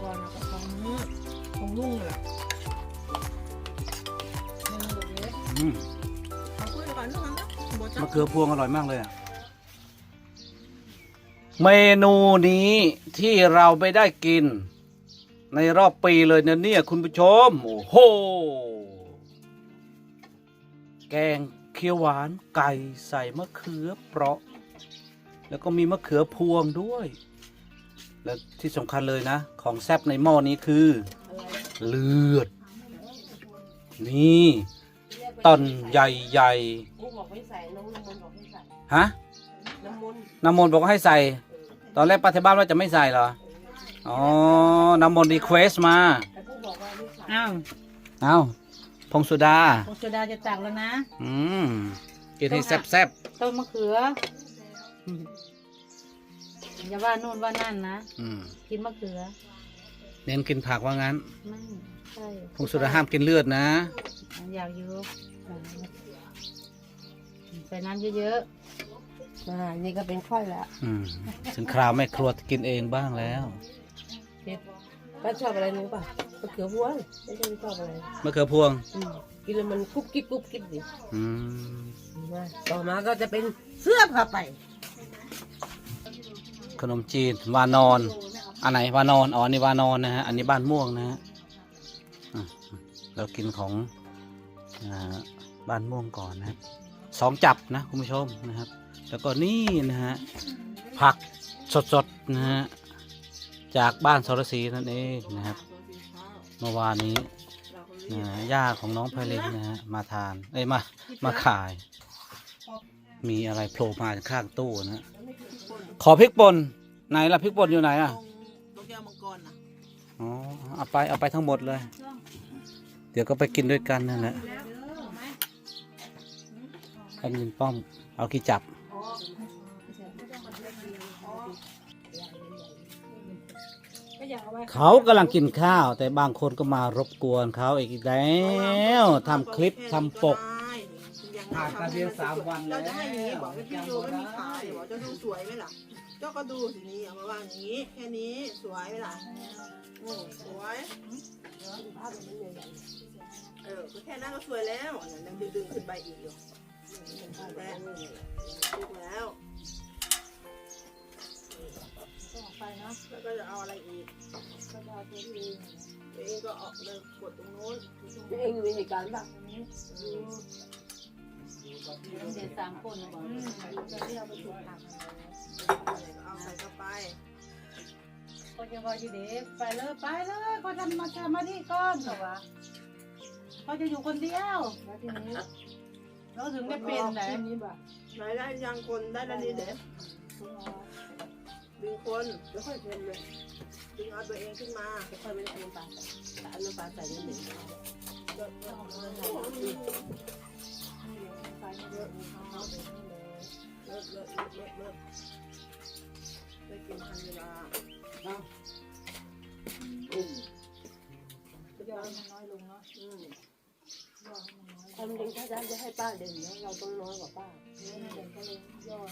ก่อนแล้วก็ของมื้อของลุงน่ะเมนูแบบนี้อืมเอาคุยก่อนนั้นนะบ่จัมะเขือพวงอร่อยมากเลยอะเมนูนี้ที่เราไม่ได้กิน ในรอบปีเลยนะเนี่ยคุณผู้ชม โอ้โห แกงเขียวหวานไก่ใส่มะเขือเปราะ แล้วก็มีมะเขือพวงด้วย และที่สำคัญเลยนะ ของแซบในหม้อนี้คือเลือด นี่ต้นใหญ่กูบอกไม่ใส่น้องน้ำมนต์บอกไม่ใส่ๆฮะน้ำมนต์น้ำมนต์บอกว่าให้ใส่ ตอนแรกป้าที่บ้านว่าจะไม่ใส่เหรออ๋อน้ำมนต์รีเควสมาแต่กูบอกว่าไม่ใส่อ้าวเอ้าพงสุดา พงสุดาจะตักแล้วนะ อืมกินให้แซ่บต้นมะเขือ อย่าว่านู่นว่านั่นนะๆอืมกินมะเขือเน้นกินผักว่างั้นไม่ใช่พงสุดาห้ามกินเลือดนะอยากอยู่ใส่น้ำเยอะอ่านี่ก็เป็นข้อยแล้วอืมถึงคราวแม่ครัวกินเองบ้างแล้วๆเผ็ดป้าชอบอะไรรู้ป่ะมะเขือพวงไม่ใช่ไม่ชอบอะไรมะเขือพวง อืมกินแล้วมันกุ๊บกิ๊บกุ๊บกิ๊บดิอืม มาต่อมาก็จะเป็นเสื้อผ้าไป ขนมจีนวานอน อันไหนวานอนอ๋อนี่วานอนนะฮะอันนี้บ้านม่วงนะฮะเรากินของอบ้านม่วงก่อนนะสองจับนะคุณผู้ชมนะครับ แล้วก็นี่นะฮะผักสดๆนะฮะจากบ้านสรศรีนั่นเองนะครับเมื่อวานนี้นะย่าของน้องไพลินนะฮะมาทานเอ้ยมามาขาย มีอะไรโผล่มาข้างตู้นะฮะ ขอพริกป่นไหนล่ะพริกป่นอยู่ไหนอะตรงแก้วมังกรนะอ๋อเอาไปเอาไปทั้งหมดเลย เดี๋ยวก็ไปกินด้วยกันนั่นแหละแอดมินป้อม เอากี่จับก็อยากเอาไว้เขากำลังกินข้าว แต่บางคนก็มารบกวนเขาอีกแล้วทำคลิปทำปก ผ่านการเรียนสามวันแล้ว เราจะให้อย่างนี้บอกว่าพี่ดูไม่มีขายบอกจะดูสวยไหมล่ะ เจ้าก็ดูสินี่เอามาวางอย่างนี้แค่นี้สวยไหมล่ะโอ้สวยเออก็แค่นั้นก็สวยแล้วเนี่ยยังดึงๆขึ้นไปอีกอยู่แล้วถูกแล้วต้องออกไปเนาะแล้วก็จะเอาอะไรอีกก็จะเอาตัวที่ตัวเองก็ออกเลยกดตรงโน้นตัวเองอยู่ในเหตุการณ์ป่ะนี้ เด็ดสามคนนะบอกตอนที่เราไปถูกผักเอาใส่เข้าไปคนจะว่าอยู่เด็กไปเลยไปเลยก็ทำมาทำมาที่ก้อนเหรอวะเขาจะอยู่คนเดียวแล้วทีนี้เราถึงได้เป็นไหนไหนได้ยังคนได้แล้วนี่เด็กดึงคนเดี๋ยวค่อยเพ็นเลยดึงเอาตัวเองขึ้นมาไม่ค่อยไม่ได้เอาน้ำปลาใส่แต่เอาน้ำปลาใส่นิดหนึ่ง ได้กินทันเวลายอดมันน้อยลงเนาะอืมความจริงถ้าจะให้ป้าเด่นนะเราต้องน้อยกว่าป้าเดี๋ยวนั่นเด็กก็เลยยอด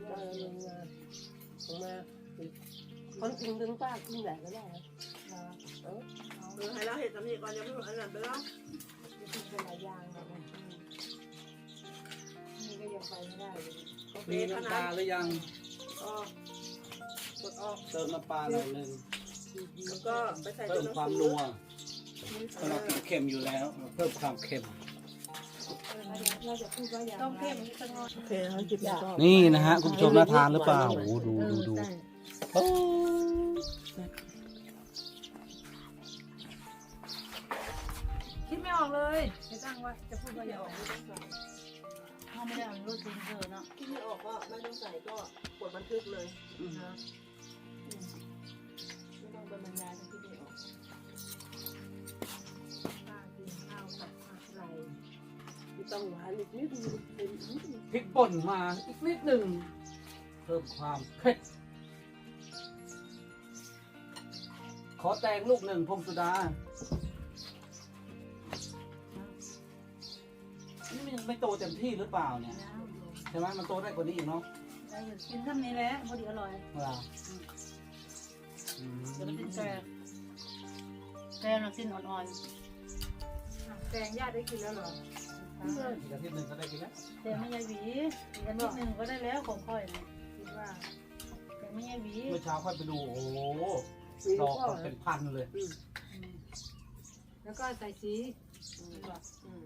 ยป้าอดลงมาลงมาคนจริงดึงป้าขึ้นแบบก็ได้นะเออให้เราเห็ดสำนีก่อนยังไม่หมดอันนั้นไปแล้วเป็นหลายอย่างเลยนี่ก็ยังไปไม่ได้เลยโอ เคมีขน้ำปนาลาดหรือยังออกกดออก เติมน้ำปลาหน่อยหนึ่งแล้วก็ไปใส่เพิ่ตัวมหนังความสืนัอวเพราะเรากินเค็มอยู่แล้วเราเพิ่มความเค็มเราจะพูดว่าอย่างต้องเข้มสักหน่อยโอเคเขาจิบยานี่นะฮะคุณผู้ชมน่าทานหรือเปล่าโอ้โหดูดูดูโอ้คิดไม่ออกเลยจะตั้งว่าจะพูดว่าอย่าออกเขาไม่ได้เอารถจริงเธอ เนาะที่ไม่ออกก็ไม่ต้องใส่ก็กดบันทึกเลยนะไม่ต้องเป็นบรรยายที่ไม่ออกป้ากินข้าวกับอะไรไม่ต้องหวานอีกนิดนึงเป็นนิดนึงพริกป่นมาอีกนิดหนึ่งเพิ่มความเผ็ดขอแตงลูกหนึ่งพงสุดานี่มันยังไม่โตเต็มที่หรือเปล่าเนี่ยใช่ไหมมันโตได้กว่านี้อีกเนาะได้อยู่กินท่านี้แหละพอดีอร่อยเวลาอืมเดี๋ยวมันจะแสบแฟนเรากินอ่อนแตงญาติได้กินแล้วเหรอๆอีกอาทิตย์หนึ่งก็ได้กินแล้วแต่ไม่ยายหวีอีกอาทิตย์หนึ่งก็ได้แล้วของค่อยนะคิดว่าแต่ไม่ยายหวีเมื่อเช้าค่อยไปดูโอ้โหมีดลูอกกก็มันเป็นพันเลยอืมอืมแล้วก็ใส่สีอืมบอกอืม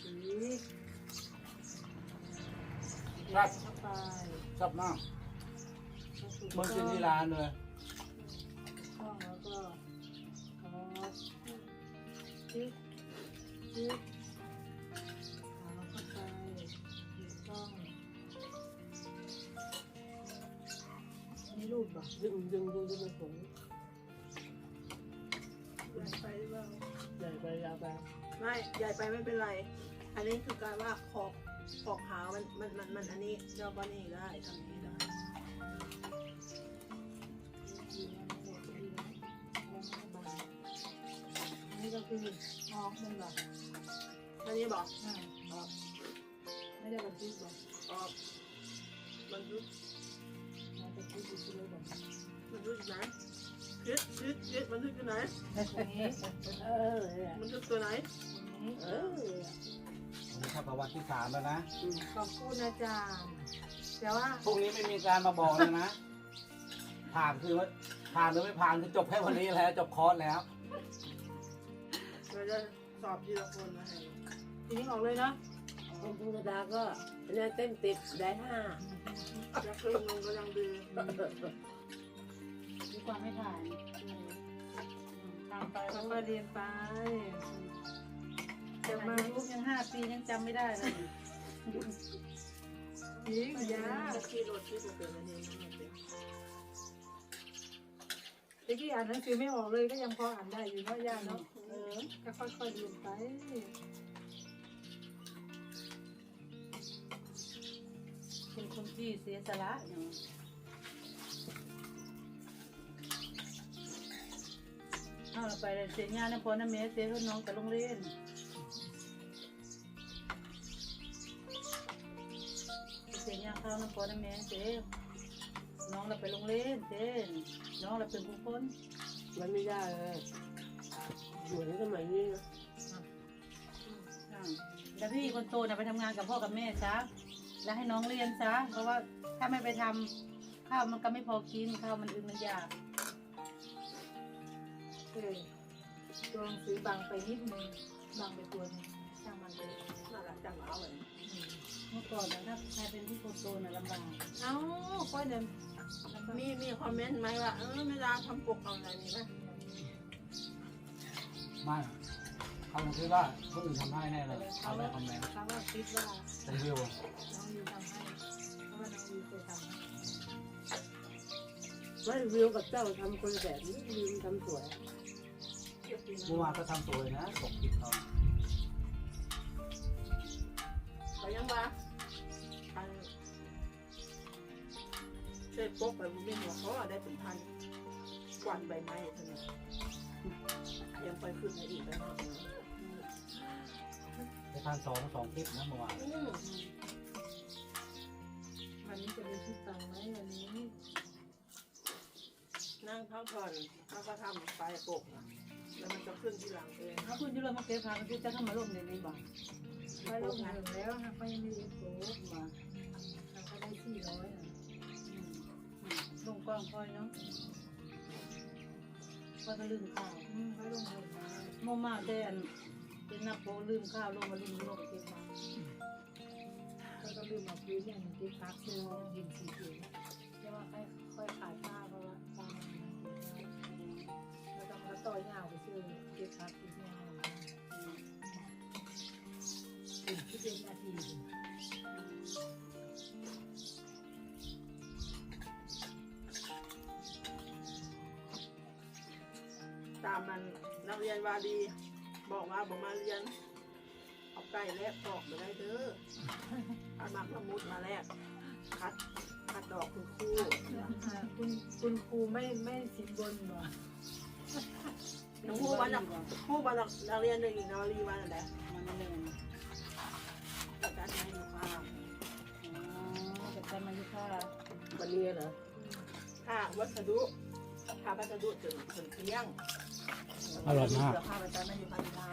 สี ครับ เข้าไปชอบมากเมื่อกินที่ร้านเลยช่องแล้วก็ขอจิ๊กจิ๊กเอาเข้าไปถูกต้องนี่รูปบ่ดึงดึงดึงดึงมันสูงใหญ่ไปหรือเปล่าใหญ่ไปยาวไปไม่ใหญ่ไปไม่เป็นไร อันนี้คือการว่าขอบ ขอบขาวมันมันมันมันอันนี้เราก็นี่ได้ทำนี้ได้นี่ก็คือออกมันบอกอันนี้บอกออกไม่ได้บันทึกบอกออกบันทึกมันจะคิดอยู่ที่เลยบอกบันทึกอยู่ไหนคิดคิดคิดบันทึกอยู่ไหนตรงนี้เออเนี่ยบันทึกตัวไหนตรงนี้เออวั นนี้เข้ากับวันที่สามแล้วนะอืมขอบคุณอาจารย์ แต่ว่าพรุ่งนี้ไม่มีการมาบอกเลยนะ ผ่านคือว่าผ่านหรือไม่ผ่านคือจบแค่วันนี้แล้วจบคอร์สแล้ว เราจะสอบทีละคนมาให้ทีนี้ออกเลยเนาะคุณธรรมดาก็คะแนนเต็มติดได้ห้าจะครึ่งนึงก็ยังดีดีกว่าไม่ผ่านทำไปค่ก็อยๆเรียนไปจะมา ลูกยังห้าปียังจำไม่ได้เลยจริงยาขี่รถที่จะเป็นอันนี้ไม่เป็นตะกี้อ่านหนังสือไม่ออกเลยก็ยังพออ่านได้อยู่เนาะย่าเนาะเออก็ค่อยๆเรียนไปเป็นคนที่เสียสละอย่างเอาเราไปเลยเสียงานนะพอนะเมสเสียน้องกับโรงเรียน นเข้านะพอนะเมสเสียน้องเราไปโรงเรียนเสียน้องเราเป็นผู้คนมันไม่ได้เลยเหมือนสมัยนี้นะอ่าแล้วพี่คนโตน่ะไปทำงานกับพ่อกับแม่ซะแล้วให้น้องเรียนซะเพราะว่าถ้าไม่ไปทำข้าวมันก็ไม่พอกินข้าวมันอึดมันยากเออตัวหนังสือบังไปนิดนึงบังไปตัวหนึง เมื่อก่อนนะถ้าใครเป็นพี่คนโตน่ะลำบากเอ้าค่อยเดินมีมีคอมเมนต์ไหมว่าเออไม่ได้ทำปกเอาอะไรมีไหมไม่เขาคิดว่าคนอื่นทำให้แน่เลยเขาไมคอมเมนต์เขาว่าคิดว่ารีวิวน้องยูทำให้เพราะว่าน้องยูเคยทำให้ไม่วิวกับเจ้าทำคนแบบนี้วิวทำสวยเมื่อวานก็ทำสวยนะปกปิดเขาแต่ยังว่า ปกไปบุ้มหัวเขาได้เป็นพันกวันใบไม้เท่านั้นยังไปขึ้นมาอีกแล้วเนาะไปทานสองสองคลิปนะเมื่อวานอันนี้จะไปคิดตังไหมวันนี้ นั่งพักผ่อนแล้วก็ทำปลายปกแล้วมันจะขึ้นที่หลังเองถ้าคุณยุโรมาเก็บผักคุณจะเข้ามาร่มในนี้บ่ไปลงเงินแล้วฮะก็ยังไม่ได้โตบ่เขาได้สี่ร้อยอะ ลงกล้องคอยเนาะคอยก็ลืมข้าวอืมไปลงเงินมาโมมาแต่อันเป็นนับโปลืมข้าวลงมาลืมลงเก็บผักเขาก็ลืมเอาพื้นอย่างที่พักเสื้อยินสีเขียวแต่ว่าค่อยค่อยขายผ้าเพราะว่าตามมันเราต้องมาต่อยาวไปซื้อเก็บพักที่ยาวเป็นที่เป็นนาที มมันนักเรียนวาดี บอกว่าบอกมาเรียน เอาไก่แลกดอกมาได้เด้อเอามักละมุดมาแลกคัดคัดดอกคุณครูอ่าคุณคุณครูไม่ไม่สินบนหรอหนูพูดวันนักพูดวันนักนักเรียนหนึ่งอีกนวรีวันอะไรมันนั่นเองประกาศให้ดูข้าวอ๋อจัดการมายุค่าวันนี้เหรอค่าวัสดุค่าาไปจะดูดจนจนเที่ยง อร่อยมากเสือพาไปตอนนั้นอยู่พัทยา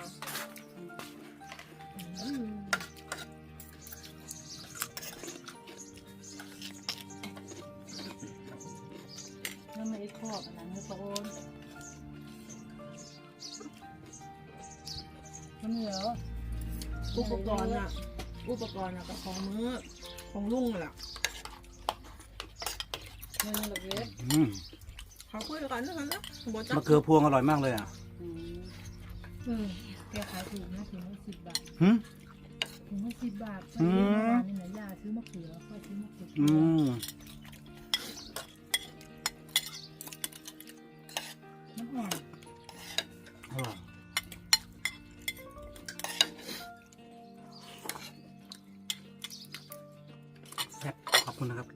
แล้วไม่ได้ครอบอันนั้นให้โซนมันเหนียวอุปกรณ์อะอุปกรณ์อะกับของมือของลุงน่ะมันเหลือเล็ก อืมเขาคุยกันนะคะนะบ่จัมะเขือพวงอร่อยมากเลยอะอืมเออแกขายถูกนะถึงละสิบบาทหืมถึงละสิบบาทอืมนี่นะยาซื้อมะเขือค่อยซื้อมะเขืออืม